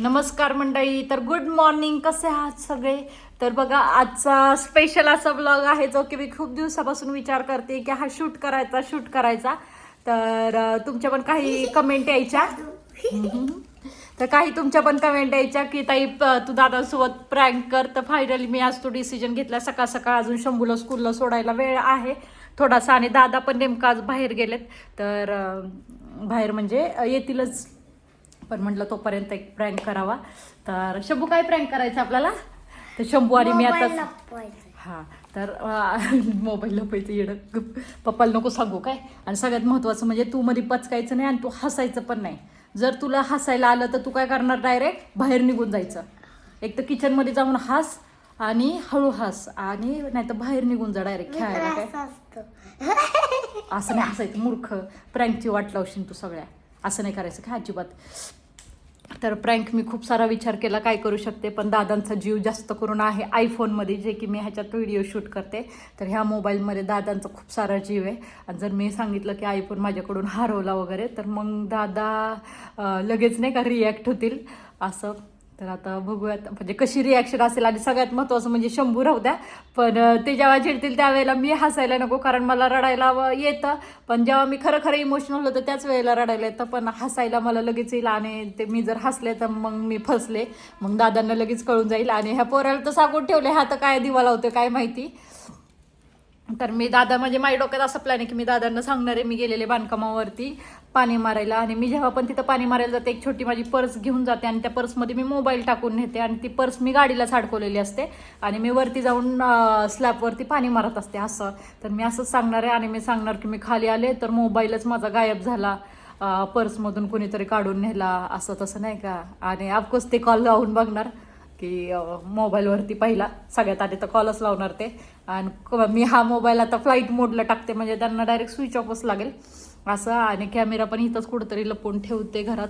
नमस्कार मंडळी तर गुड मॉर्निंग कसे आहात सगळे? तर बघा आजचा स्पेशल असा ब्लॉग आहे जो की मी खूप दिवसापासून विचार करते की हा शूट करायचा शूट करायचा. तर तुमच्या पण काही कमेंट यायच्या? तर काही तुमच्या पण कमेंट यायच्या की ताई तू दादांसोबत प्रँक कर. तर फायनली मी आज तो डिसिजन घेतला. सकाळ सकाळ अजून शंभूला स्कूलला सोडायला वेळ आहे. थोडासा आणि दादा पण नेमका आज बाहेर गेलेत. तर बाहेर म्हणजे येतीलच. पण म्हटलं तोपर्यंत एक प्रँक करावा. तर शंभू काय प्रँक करायचं आपल्याला? तर शंभू आणि मी आता हा तर मोबाईल लपायचं गप. पप्पाला नको सांगू काय? आणि सगळ्यात महत्त्वाचं म्हणजे तू मध्ये पचकायचं नाही आणि तू हसायचं पण नाही. जर तुला हसायला आलं तर तू काय करणार डायरेक्ट बाहेर निघून जायचं. एक तर किचनमध्ये जाऊन हस आणि हळू हस आणि नाही तर बाहेर निघून जा डायरेक्ट खेळायला काय? असं नाही हसायचं मूर्ख. प्रँकची वाट लावशील तू सगळ्या. असं नाही करायचं काय अजिबात. तर प्रँक मी खूप सारा विचार केला काय करू शकते? पण दादांचा जीव जास्त करून आहे आयफोनमध्ये जे की मी ह्याच्यात व्हिडिओ शूट करते. तर ह्या मोबाईलमध्ये दादांचा खूप सारा जीव आहे. आणि जर मी सांगितलं की आयफोन माझ्याकडून हरवला वगैरे तर मग दादा लगेच नाही का रिॲक्ट होतील? असं. तर आता बघूयात म्हणजे कशी रिॲक्शन असेल आणि सगळ्यात महत्त्वाचं म्हणजे शंभू राहू द्या. पण ते जेव्हा चिडतील त्यावेळेला मी हसायला नको कारण मला रडायला व- येतं. पण जेव्हा मी खरं खरं इमोशनल होतं त्याच वेळेला रडायला येतं. पण हसायला मला लगेच येईल आणि ते मी जर हसले तर मग मी फसले. मग दादांना लगेच कळून जाईल आणि ह्या पोराला तर सांगून ठेवले हा तर काय दिवा होतं काय माहिती. तर मी दादा म्हणजे माझ्या डोक्यात असं प्लॅन आहे की मी दादांना सांगणार आहे मी गेलेले बांधकामावरती. पाणी मारायला. आणि मी जेव्हा पण तिथं पाणी मारायला जाते एक छोटी माझी पर्स घेऊन जाते आणि त्या पर्समध्ये मी मोबाईल टाकून नेते आणि ती पर्स मी गाडीलाच अडकवलेली असते. आणि मी वरती जाऊन स्लॅबवरती पाणी मारत असते असं. तर मी असंच सांगणार आहे आणि मी सांगणार की मी खाली आले तर मोबाईलच माझा गायब झाला. पर्समधून कुणीतरी काढून नेला. असं तसं नाही का? आणि ऑफकोर्स ते कॉल लावून बघणार की मोबाईलवरती पहिला. सगळ्यात आधी तर कॉलच लावणार ते. आणि क- मी हा मोबाईल आता फ्लाईट मोडला टाकते. म्हणजे त्यांना डायरेक्ट स्विच ऑफच लागेल. असं आणि कॅमेरा पण इथंच कुठंतरी लपवून ठेवते घरात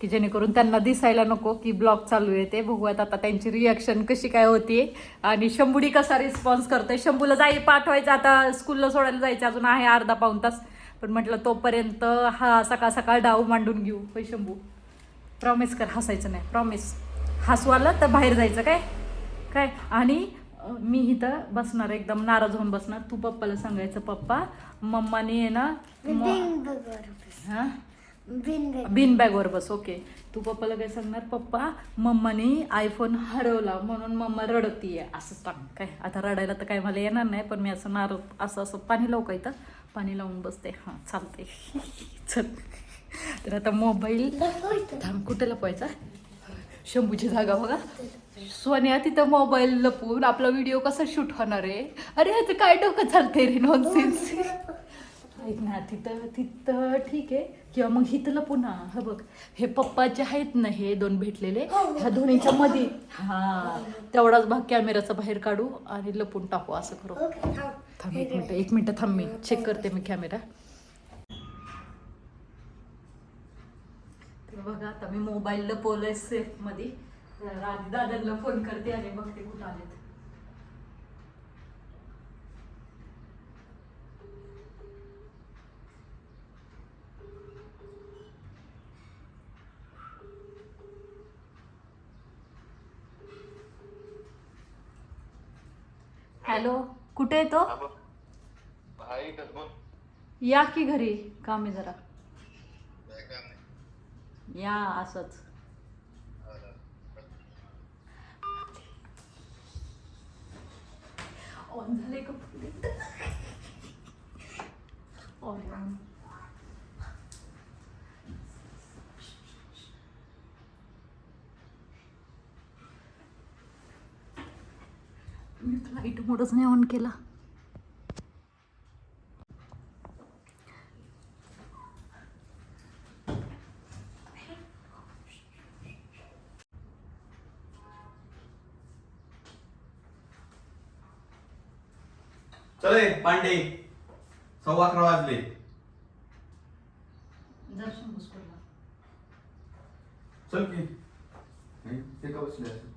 की जेणेकरून त्यांना दिसायला नको की ब्लॉग चालू आहे ते. बघूयात आता त्यांची रिॲक्शन कशी काय होती. आणि शंभूडी कसा रिस्पॉन्स करते शंभूला जाई पाठवायचं आता स्कूलला सोडायला जायचं अजून आहे अर्धा पाऊन तास. पण म्हटलं तोपर्यंत हा सकाळ सकाळ डाव मांडून घेऊ. होय शंभू? प्रॉमिस कर हसायचं नाही. प्रॉमिस हसू आलं तर बाहेर जायचं काय? काय? आणि मी इथं बसणार एकदम नाराज होऊन बसणार. तू पप्पाला सांगायचं पप्पा मम्माने आहे ना हा? बिन बॅगवर बस ओके. तू पप्पाला काय सांगणार पप्पा मम्माने आयफोन हरवला म्हणून मम्मा रडतीये. असं सांग. काय? आता रडायला तर काय मला येणार नाही पण मी असं नार असं असं पाणी लावू का इथं. पाणी लावून बसते. हां चालते चल. तर आता मोबाईल थांब कुठे लपवायचा? शंभूची जागा बघा. सोन्या तिथं मोबाईल लपवून आपला व्हिडिओ कसा शूट होणार आहे? अरे ह्याचं काय डोकं चालतंय रे नॉनसेन्स ऐक ना तिथं तिथं ठीक आहे. किंवा मग हिथलं पुन्हा हा बघ हे पप्पाचे आहेत ना हे दोन भेटलेले. ह्या दोन्हीच्या मध्ये हा तेवढाच भाग कॅमेराचा बाहेर काढू आणि लपून टाकू असं करू. थांब. एक मिनिट एक मिनिट थांब मी. चेक करते मी कॅमेरा बघा आता मी मोबाईल लपवलंय सेफमध्ये तर आधी दादांना फोन करते आणि बघते कुठं आलेत. हॅलो कुठे आहे तो? हाय कसबन या की घरी? काम जरा. या असंच. ऑन झाले का ऑन मी फ्लाईट मोडच नाही ऑन केला. चले पांडे सव्वा अकरा वाजले. दर्शन चल की. नाही, ते का बसले असं?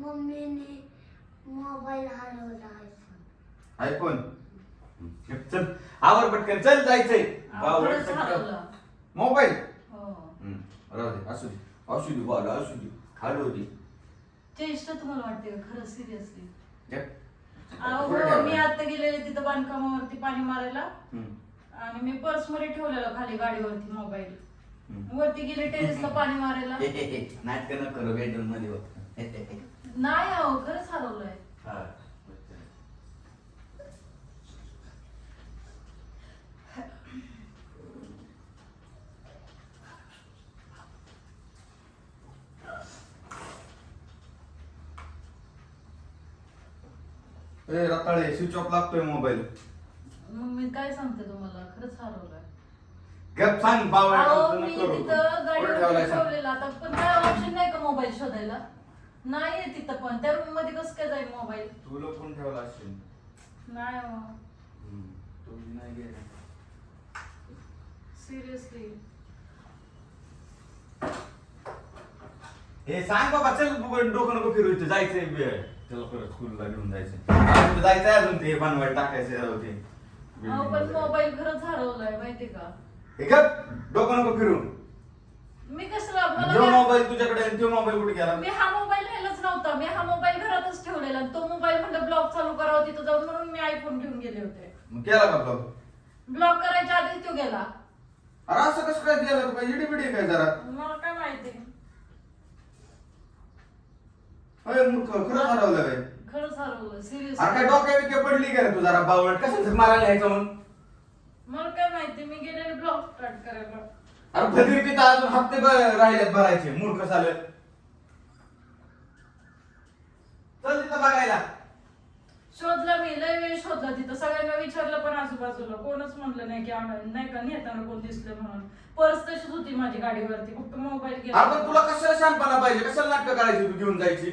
मम्मीने मोबाईल हरवला आयफोन आयफोन चल आवर पटकन चल जायचंय. हरवलं. मोबाईल? हो. राहू दे असू दे. असू दे बाळा असू दे. खाली होती चेष्टा तुम्हाला वाटते का खरं सिरियसली. अहो हो. मी आता गेलेले तिथं बांधकामावरती पाणी मारायला आणि मी पर्समध्ये ठेवलेला खाली गाडीवरती मोबाईल. वरती गेले टेरेसला पाणी मारायला नाटकं बेडरूममध्ये. नाही अहो खरंच हरवलंय हा. ए रताळे स्विच ऑफ लागतोय मोबाईल मग मी काय सांगते तुम्हाला? खरंच हरवलंय. गप सांग बावळा अहो नको मी करू. तिथं गाडीवर सांग. ठेवलेला आता. पण काय ऑप्शन नाही का मोबाईल शोधायला? नाहीये तिथं पण. त्या रूममध्ये कसं काय जाईल मोबाईल तू लपून ठेवला असेल? नाही हो. हम्म, तू नाही गेला. सिरियसली हे सांग बाबा चल बघ, डोकं नको फिरू इथं. जायचंय बे- चल परत स्कूलला घेऊन जायचंय अजून जायचंय अजून ते बनवायला टाकायचं राहू ते. अहो पण मोबाईल खरंच हरवलाय माहितीये का? हे गप डोकं नको फिरू मी कसला जो काय- मोबाईल तुझ्याकडे आहे, तो मोबाईल कुठे गेला? मी हा मोबाईल नेलाच नव्हता. मी हा मोबाईल घरातच ठेवलेला आणि तो मोबाईल म्हणलं ब्लॉक चालू करावा तिथं जाऊन म्हणून मी आयफोन घेऊन गेले होते. मग केला का ब्लॉग ब्लॉक करायच्या आधीच तो गेला. अरे असं कसं काय काय इडी बिडी काय जरा? मला काय माहिती. अरे मूर्ख खरंच हरवलं काय? खरंच हरवलं सिरियस अरे काय डोक्या बिक्या पडली का रे तू जरा बावळट कसं मारायला यायचं म्हणून? मला काय माहिती मी गेलेले ब्लॉग स्टार्ट करायला. अरे भदीर तिथं अजून हप्ते ब- राहिलेत भरायचे मूर्ख झालं चल तिथं बघायला. शोधला मी लय वेळ शोधला तिथं. सगळ्यांना विचारलं पण आजूबाजूला. कोणच म्हणलं नाही की आम्हाला नाही का नेताना कोण दिसलं म्हणून. पर्स तशीच होती माझी गाडीवरती. फक्त मोबाईल गेला. आपण तुला कशाला शानपणा पाहिजे? कशाला नाटकं करायची तू? घेऊन जायची?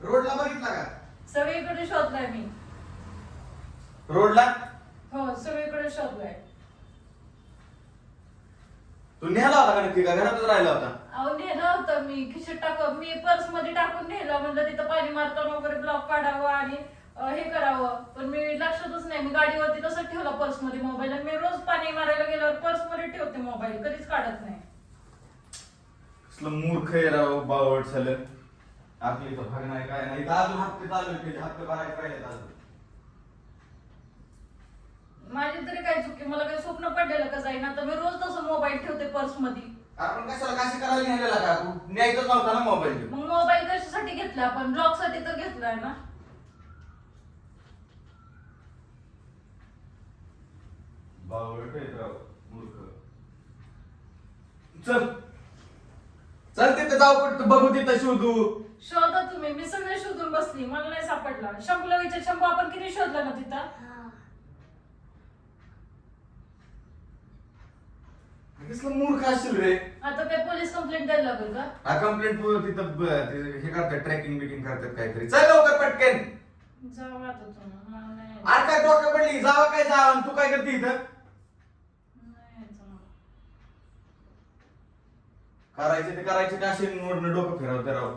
रोडला बघितला का? सगळीकडे शोधलाय मी. रोडला? हो सगळीकडे शोधलाय. तू नेला होता का नक्की? का घरातच राहिला होता? अहो नेलं होतं मी. खिशात टाक मी पर्समध्ये टाकून नेलं. म्हणलं तिथं पाणी मारताना वगैरे ब्लॉक काढावं आणि अं, हे करावं. पण मी लक्षातच नाही. मी गाडीवरती तसंच ठेवला पर्समध्ये मोबाईल आणि मी रोज पाणी मारायला गेल्यावर पर्समध्ये ठेवते मोबाईल. कधीच काढत नाही. मूर्ख आहे राव बावट झालं आपली इथं भाग नाही काय नाही. अजून हप्ते चालू त्याचे. हप्ते भरायचे राहिलेत अजून. माझी तरी काय चुकी? मला काही स्वप्न पडलेलं का जाईना? तर मी रोज तसं मोबाईल ठेवते पर्समध्ये. आपण कशाला? काशी करायला नेलेला का तू? न्यायचंच नव्हता ना मोबाईल मग मोबाईल कशासाठी घेतला? आपण ब्लॉकसाठी तर घेतलाय ना. बावट आहे राव मूर्ख. चल. चल तिथं जाऊ बघू तिथं शोधू. शोधा तुम्ही. मी सगळे शोधून बसली. मला नाही सापडला. शंभूला विचार शंभू आपण किती शोधला ना तिथं? हा. कसलं मूर्ख असेल रे. आता काय पोलीस कंप्लेंट द्यायला लागेल का? हा कंप्लेंट तिथं ब- ते हे करतात ट्रॅकिंग बिकिंग करतात काहीतरी. चल लवकर पटकन. जाऊ आता तुम्ही. मला नाही यायचं. अरे काय डोक्या पडली? जावा काय जावा. आणि तू काय करते इथं नाही यायचं मला. करायचे ते करायचे का असे नोडनं डोकं फिरवते राव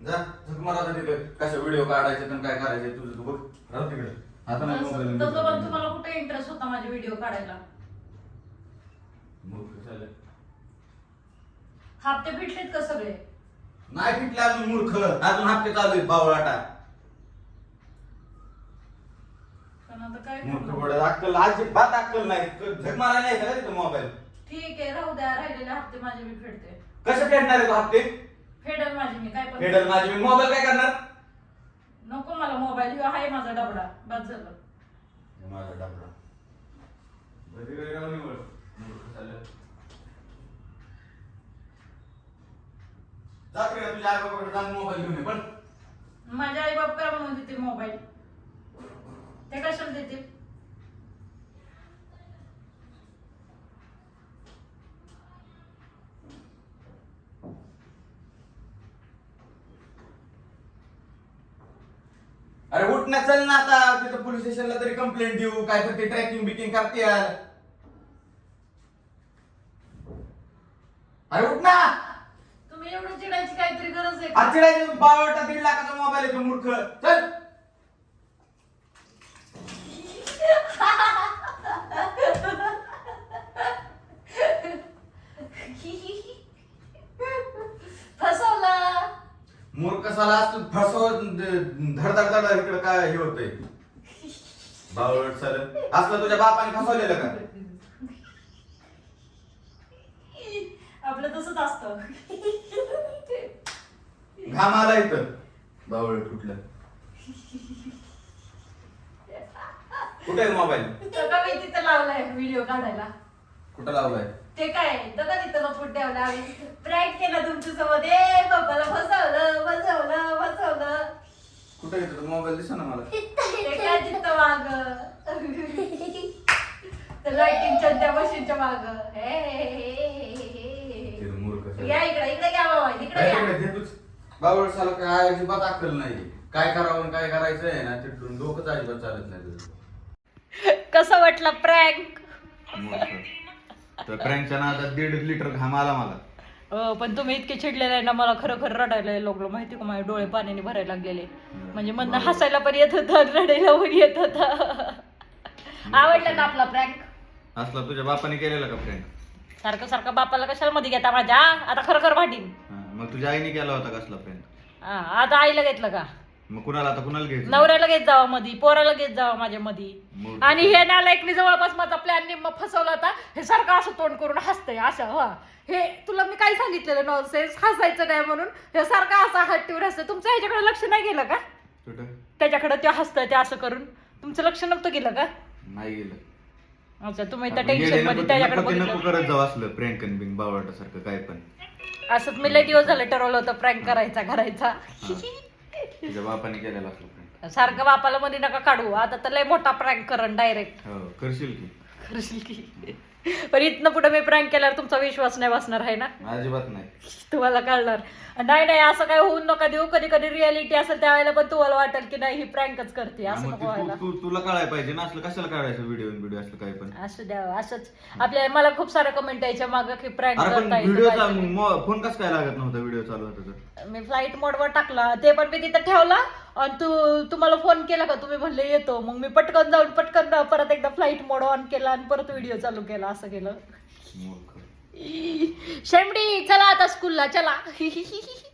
जा झक मारा आता तिथे. कशा व्हिडिओ काढायचे तर काय करायचे तुझं तू बघ. राहू तिकडे. आता नाही मोबाईल तसं पण तुम्हाला कुठे इंटरेस्ट होता माझे व्हिडिओ काढायला? मूर्ख झालं. हप्ते भेटलेत का सगळे? नाही पिटले अजून मूर्ख अजून हप्ते चालू आहेत बावळाटा पण आता काय मूर्ख करणार? पडत अक्कल अजिबात अक्कल नाही. मारा नाही का तिथं मोबाईल ठीक आहे राहू द्या राहिलेले हप्ते माझे मी फेडते. कसे फेडणार आहे तू हप्ते? फेडल माझे मी काय पण फेडल माझे मी. मोबाईल काय करणार? नको मला मोबाईल ह्यो आहे माझा डबडा. बस झालं. माझा डबडा. बरी वेळ राहून निवड. मूर्ख झालं. जा तिकडे तुझ्या आई बाबाकडे जाऊन मोबाईल घेऊन ये पण. माझे आई बाप काय म्हणून देतील मोबाईल. ते कशाला देतील? अरे उठ ना चल ना आता. तिथं पोलीस स्टेशनला तरी कंप्लेंट देऊ. काय तर ते ट्रॅकिंग बिकिंग करते. यार अरे उठ ना. गरज आहे का? बावटा दीड लाखाचा मोबाईल आहे तो मूर्ख. चल. फसवला. मूर्ख साला असतो फसव धड धड धड इकडे काय हे होतंय? बावट सर असलं तुझ्या बापाने फसवलेलं का? आपलं तसंच असतं. घाम आला इथं. बावळ कुठलं कुठे आहे मोबाईल मी तिथं लावलाय व्हिडिओ काढायला. कुठं लावलाय? ते काय बघा तिथं लपून ठेवलं आम्ही प्रँक केला तुमच्यासोबत ए बाबाला फसवलं फसवलं फसवलं कुठे येतो मोबाईल दिसा ना मला. ते काय तिथं माग? लाईटिंगच्या त्या मशीनच्या माग. ते मूर्ख सर. या इकडे इकडे घ्या बाबा इकडे बावळ साला काय अजिबात अक्कल नाही. काय करावं आणि काय करायचं आहे ना तिकडून डोकंच अजिबात चालत नाही तुझं. कसं वाटलं प्रँक मूर्ख. तर प्रँकच्या नादात दीड लिटर घाम आला मला. अ, पण तुम्ही इतके चिडलेले आहे ना मला खरं खरं रडायला लागलो माहिती का? माझे डोळे पाण्याने भरायला लागलेले. म्हणजे मधनं हसायला पण येत होतं आणि रडायला पण येत होता. आवडलं ना आपला प्रँक असला तुझ्या बापाने केलेला का फ्रेंड सारखं सारखं बापाला कशाला मध्ये घेता माझ्या? आता खरं खरं भांडीन मग तुझ्या आईने केला होता कसला हा, आता आईला घेतलं का? मग कुणाला आता कुणाला घ्यायचं नवऱ्याला घेत जावा मधी पोराला घेत जावा माझ्या मधी. मूर्ख. आणि हे नालायकनी जवळपास माझा प्लॅन फसवला होता. हे सारखं असं तोंड करून हसतंय असं हा. हे तुला मी काय सांगितलेलं? नॉनसेन्स हसायचं नाही म्हणून. हे सारखं असं हात ठेवून हसतंय. तुमचं ह्याच्याकडे लक्ष नाही गेलं का? कुठं? त्याच्याकडे ते हसतंय ते असं करून. तुमचं लक्ष नव्हतं गेलं का? नाही गेलं. अच्छा तुम्ही त्या आपण टेन्शन येडे मध्ये नको- त्याच्याकडे नको ते नको बघितलं. करत जाऊ असलं प्रँक अन बिंग बावळटा सारखं काय पण. असंच मी लय दिवस झाले ठरवलं होतं प्रँक करायचा करायचा. तुझ्या बापाने केलेला असलं prank. सारखं बापाला मध्ये नका काढू आता तर लय मोठा प्रँक करण डायरेक्ट हो करशील की. करशील की. पण इथनं पुढे मी प्रँक केल्यावर तुमचा विश्वास नाही बसणार आहे ना? अजिबात नाही. तुम्हाला कळणार. नाही नाही असं काय होऊन नका देऊ. कधी कधी रियालिटी असेल त्यावेळेला पण तुम्हाला वाटेल की नाही ही प्रँकच करते असं मग नको ते व्हायला. तू- तू- तुला कळायला पाहिजे ना असलं कशाला काढायचं व्हिडिओ व्हिडिओ असलं काय पण? असं द्यावं असंच. आपल्या मला खूप सारे कमेंट यायच्या मागं की प्रँक अरे पण करता येतं काहीतरी. फोन कस काय लागत नव्हता व्हिडिओ चालू होता तर? मी फ्लाईट मोडवर टाकला. ते पण मी तिथं ठेवला. आणि तू तुम्हाला फोन केला का? तुम्ही म्हणले येतो. मग मी पटकन जाऊन पटकन परत एकदा फ्लाईट मोड ऑन केला आणि परत व्हिडिओ चालू केला असं केलं. शेमडी चला आता स्कूलला चला.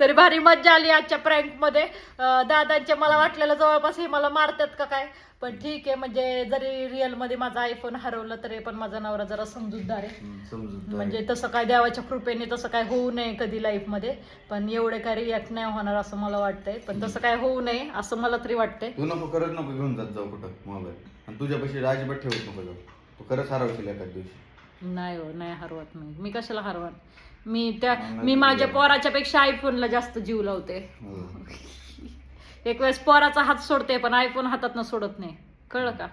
तरी भारी मज्जा आली आजच्या प्रँकमध्ये. अं, दादांचे मला वाटलेलं जवळपास हे मला मारतात का काय? पण ठीक आहे म्हणजे जरी रिअलमध्ये माझा आयफोन हरवलं तरी पण माझा नवरा जरा समजूतदार आहे. म्हणजे तसं काय देवाच्या कृपेने तसं काय होऊ नये कधी लाईफमध्ये. पण एवढे काय रिॲक्ट नाही होणार असं मला वाटतंय. पण तसं काय होऊ नये असं मला तरी वाटतंय. तू नको करत नको घेऊन जात जाऊ कुठं मोबाईल आणि तुझ्यापाशी ठेवत नको जाऊ. तू खरंच हरवशील एखाद दिवशी. नाही हो नाही हरवत मी. मी कशाला हरवत मी त्या मी माझ्या. पोराच्या पेक्षा आयफोनला जास्त जीव लावते हो. एक वेळेस पोराचा हात सोडते पण आयफोन हातात सोडत नाही कळलं का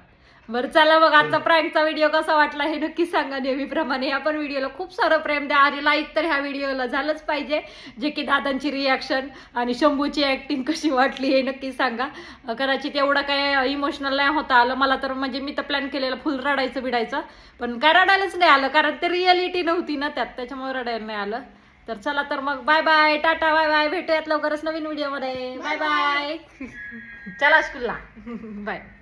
बरं चला बघ आजचा प्रँकचा व्हिडिओ कसा वाटला हे नक्की सांगा नेहमीप्रमाणे. ह्या पण व्हिडिओला खूप सारं प्रेम द्या. आणि लाईक तर ह्या व्हिडिओला झालंच पाहिजे जे की दादांची रिॲक्शन आणि शंभूची ऍक्टिंग कशी वाटली हे नक्की सांगा. कदाचित एवढं काय इमोशनल नाही होता आलं. मला तर म्हणजे मी तर प्लॅन केलेलं फुल रडायचं बिडायचं. पण काय रडायलाच नाही आलं कारण ते रिअलिटी नव्हती ना त्यात. त्याच्यामुळे रडायला नाही आलं. तर चला तर मग bye bye tata bye bye भेटूयात लवकरच नवीन व्हिडिओमध्ये बाय बाय चला स्कूलला बाय